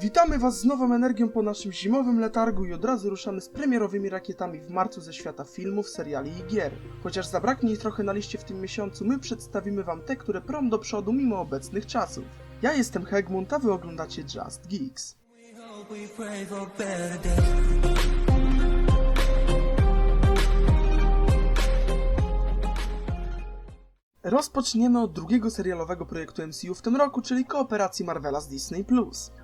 Witamy Was z nową energią po naszym zimowym letargu i od razu ruszamy z premierowymi rakietami w marcu ze świata filmów, seriali i gier. Chociaż zabraknie ich trochę na liście w tym miesiącu, my przedstawimy Wam te, które prą do przodu mimo obecnych czasów. Ja jestem Hegmund, a Wy oglądacie Just Geeks. We Rozpoczniemy od drugiego serialowego projektu MCU w tym roku, czyli kooperacji Marvela z Disney+.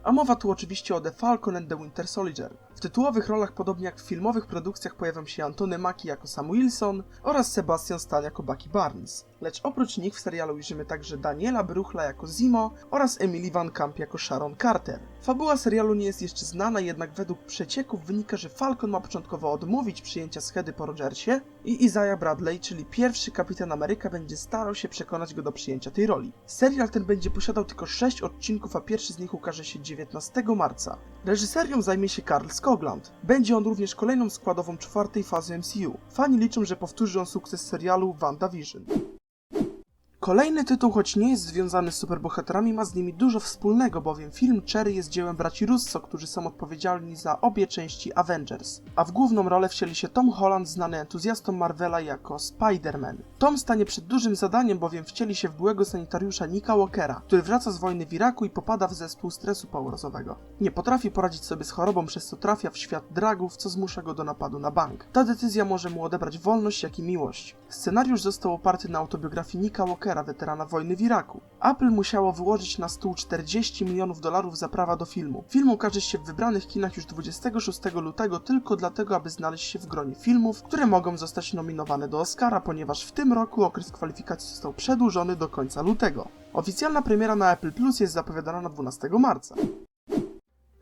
A mowa tu oczywiście o The Falcon and the Winter Soldier. W tytułowych rolach, podobnie jak w filmowych produkcjach, pojawią się Antony Mackie jako Sam Wilson oraz Sebastian Stan jako Bucky Barnes. Lecz oprócz nich w serialu ujrzymy także Daniela Bruchla jako Zimo oraz Emily Van Camp jako Sharon Carter. Fabuła serialu nie jest jeszcze znana, jednak według przecieków wynika, że Falcon ma początkowo odmówić przyjęcia schedy po Rogersie i Isaiah Bradley, czyli pierwszy kapitan Ameryka, będzie starał się przekonać go do przyjęcia tej roli. Serial ten będzie posiadał tylko 6 odcinków, a pierwszy z nich ukaże się 19 marca. Reżyserią zajmie się Karl Skogland. Będzie on również kolejną składową czwartej fazy MCU. Fani liczą, że powtórzy on sukces serialu WandaVision. Kolejny tytuł, choć nie jest związany z superbohaterami, ma z nimi dużo wspólnego, bowiem film Cherry jest dziełem braci Russo, którzy są odpowiedzialni za obie części Avengers. A w główną rolę wcieli się Tom Holland, znany entuzjastom Marvela jako Spider-Man. Tom stanie przed dużym zadaniem, bowiem wcieli się w byłego sanitariusza Nika Walkera, który wraca z wojny w Iraku i popada w zespół stresu pourazowego. Nie potrafi poradzić sobie z chorobą, przez co trafia w świat dragów, co zmusza go do napadu na bank. Ta decyzja może mu odebrać wolność, jak i miłość. Scenariusz został oparty na autobiografii Nika Walkera, weterana wojny w Iraku. Apple musiało wyłożyć na stół 40 milionów dolarów za prawa do filmu. Film ukaże się w wybranych kinach już 26 lutego tylko dlatego, aby znaleźć się w gronie filmów, które mogą zostać nominowane do Oscara, ponieważ w tym roku okres kwalifikacji został przedłużony do końca lutego. Oficjalna premiera na Apple Plus jest zapowiadana na 12 marca.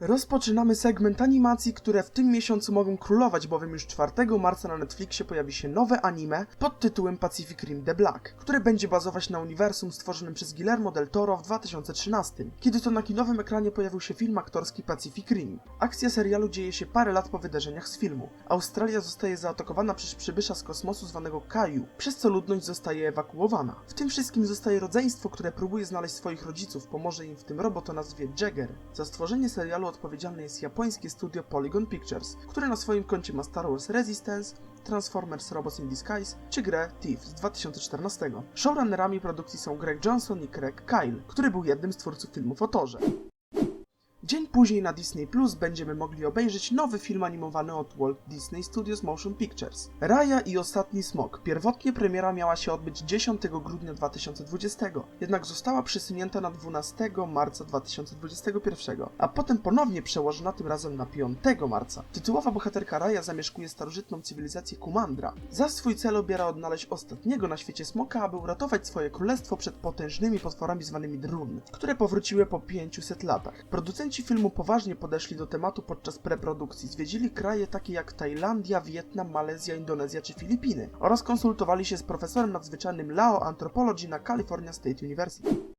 Rozpoczynamy segment animacji, które w tym miesiącu mogą królować, bowiem już 4 marca na Netflixie pojawi się nowe anime pod tytułem Pacific Rim The Black, które będzie bazować na uniwersum stworzonym przez Guillermo del Toro w 2013, kiedy to na kinowym ekranie pojawił się film aktorski Pacific Rim. Akcja serialu dzieje się parę lat po wydarzeniach z filmu. Australia zostaje zaatakowana przez przybysza z kosmosu zwanego Kaju, przez co ludność zostaje ewakuowana. W tym wszystkim zostaje rodzeństwo, które próbuje znaleźć swoich rodziców, pomoże im w tym robot o nazwie Jagger. Za stworzenie serialu odpowiedzialne jest japońskie studio Polygon Pictures, które na swoim koncie ma Star Wars Resistance, Transformers Robots in Disguise czy grę Thief z 2014. Showrunnerami produkcji są Greg Johnson i Craig Kyle, który był jednym z twórców filmów o Torze. Dzień później na Disney Plus będziemy mogli obejrzeć nowy film animowany od Walt Disney Studios Motion Pictures. Raya i Ostatni Smok. Pierwotnie premiera miała się odbyć 10 grudnia 2020, jednak została przesunięta na 12 marca 2021, a potem ponownie przełożona tym razem na 5 marca. Tytułowa bohaterka Raya zamieszkuje starożytną cywilizację Kumandra. Za swój cel obiera odnaleźć ostatniego na świecie smoka, aby uratować swoje królestwo przed potężnymi potworami zwanymi Drun, które powróciły po 500 latach. Producenci filmu poważnie podeszli do tematu podczas preprodukcji. Zwiedzili kraje takie jak Tajlandia, Wietnam, Malezja, Indonezja czy Filipiny oraz konsultowali się z profesorem nadzwyczajnym Lao Anthropology na California State University.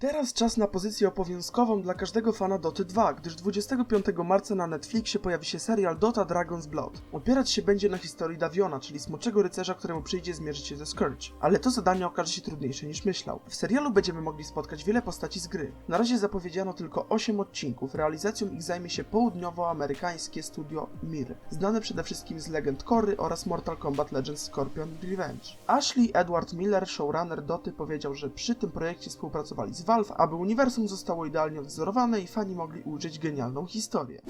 Teraz czas na pozycję obowiązkową dla każdego fana Doty 2, gdyż 25 marca na Netflixie pojawi się serial Dota Dragon's Blood. Opierać się będzie na historii Daviona, czyli smoczego rycerza, któremu przyjdzie zmierzyć się ze Scourge. Ale to zadanie okaże się trudniejsze niż myślał. W serialu będziemy mogli spotkać wiele postaci z gry. Na razie zapowiedziano tylko 8 odcinków, realizacją ich zajmie się południowoamerykańskie studio Mir, znane przede wszystkim z Legend Korry oraz Mortal Kombat Legends Scorpion Revenge. Ashley Edward Miller, showrunner Doty, powiedział, że przy tym projekcie współpracowali z Valve, aby uniwersum zostało idealnie odzorowane i fani mogli ujrzeć genialną historię.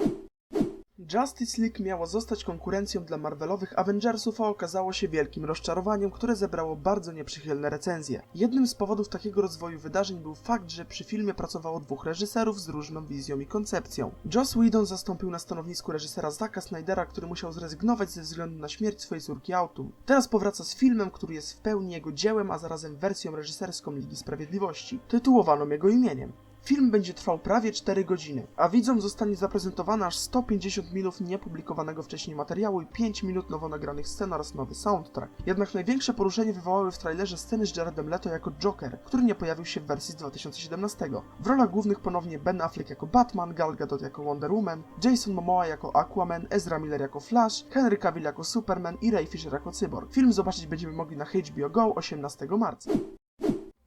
Justice League miało zostać konkurencją dla Marvelowych Avengersów, a okazało się wielkim rozczarowaniem, które zebrało bardzo nieprzychylne recenzje. Jednym z powodów takiego rozwoju wydarzeń był fakt, że przy filmie pracowało dwóch reżyserów z różną wizją i koncepcją. Joss Whedon zastąpił na stanowisku reżysera Zacka Snydera, który musiał zrezygnować ze względu na śmierć swojej córki Autumn. Teraz powraca z filmem, który jest w pełni jego dziełem, a zarazem wersją reżyserską Ligi Sprawiedliwości, tytułowaną jego imieniem. Film będzie trwał prawie 4 godziny, a widzom zostanie zaprezentowane aż 150 minut niepublikowanego wcześniej materiału i 5 minut nowo nagranych scen oraz nowy soundtrack. Jednak największe poruszenie wywołały w trailerze sceny z Jaredem Leto jako Joker, który nie pojawił się w wersji z 2017. W rolach głównych ponownie Ben Affleck jako Batman, Gal Gadot jako Wonder Woman, Jason Momoa jako Aquaman, Ezra Miller jako Flash, Henry Cavill jako Superman i Ray Fisher jako Cyborg. Film zobaczyć będziemy mogli na HBO Go 18 marca.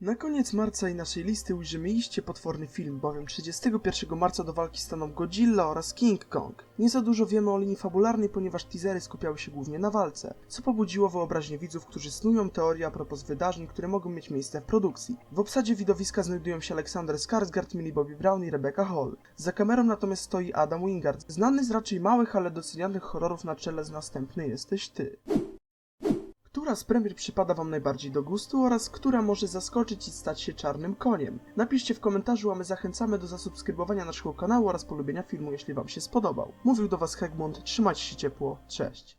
Na koniec marca i naszej listy ujrzymy iście potworny film, bowiem 31 marca do walki staną Godzilla oraz King Kong. Nie za dużo wiemy o linii fabularnej, ponieważ teasery skupiały się głównie na walce, co pobudziło wyobraźnię widzów, którzy snują teorie a propos wydarzeń, które mogą mieć miejsce w produkcji. W obsadzie widowiska znajdują się Alexander Skarsgård, Millie Bobby Brown i Rebecca Hall. Za kamerą natomiast stoi Adam Wingard, znany z raczej małych, ale docenianych horrorów na czele z Następny jesteś ty. Która z premier przypada Wam najbardziej do gustu oraz która może zaskoczyć i stać się czarnym koniem? Napiszcie w komentarzu, a my zachęcamy do zasubskrybowania naszego kanału oraz polubienia filmu, jeśli Wam się spodobał. Mówił do Was Hegmund, trzymajcie się ciepło, cześć.